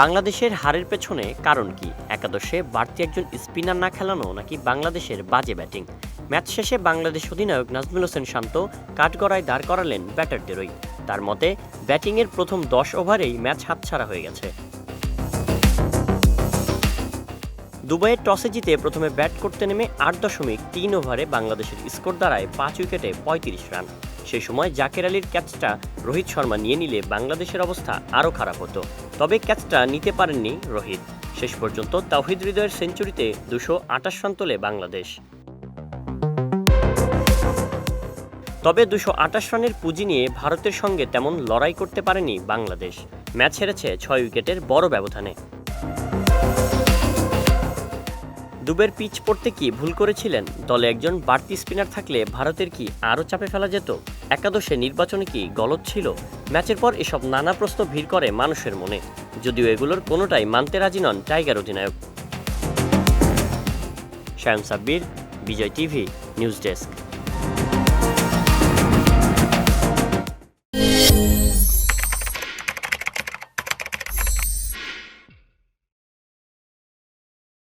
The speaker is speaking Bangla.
বাংলাদেশের হারের পেছনে কারণ কি? একাদশে বাড়তি একজন স্পিনার না খেলানো নাকি বাংলাদেশের বাজে ব্যাটিং? ম্যাচ শেষে বাংলাদেশ অধিনায়ক নাজমুল হোসেন শান্ত কাঠগড়ায় দাঁড় করালেন ব্যাটারদেরই। তার মতে, ব্যাটিংয়ের প্রথম দশ ওভারেই ম্যাচ হাতছাড়া হয়ে গেছে। দুবাইয়ের টসে জিতে প্রথমে ব্যাট করতে নেমে আট দশমিক তিন ওভারে বাংলাদেশের স্কোর দাঁড়ায় পাঁচ উইকেটে পঁয়ত্রিশ রান। সেই সময় জাকের আলীর ক্যাচটা রোহিত শর্মা নিয়ে নিলে বাংলাদেশের অবস্থা আরও খারাপ হতো। তবে ক্যাচটা নিতে পারেননি রোহিত। শেষ পর্যন্ত তাওহিদ হৃদয়ের সেঞ্চুরিতে দুশো আটাশ রান তোলে বাংলাদেশ। তবে দুশো আটাশ রানের পুঁজি নিয়ে ভারতের সঙ্গে তেমন লড়াই করতে পারেনি বাংলাদেশ। ম্যাচ হেরেছে ছয় উইকেটের বড় ব্যবধানে। দুবের পিচ পড়তে কি ভুল করেছিলেন? দলে একজন বাড়তি স্পিনার থাকলে ভারতের কি আরও চাপে ফেলা যেত? একাদশে নির্বাচনে কি গলত ছিল? ম্যাচের পর এসব নানা প্রশ্ন ভিড় করে মানুষের মনে। যদিও এগুলোর কোনোটাই মানতে রাজি নন টাইগার অধিনায়ক। Shyam Sabbir, Bijoy TV, news desk.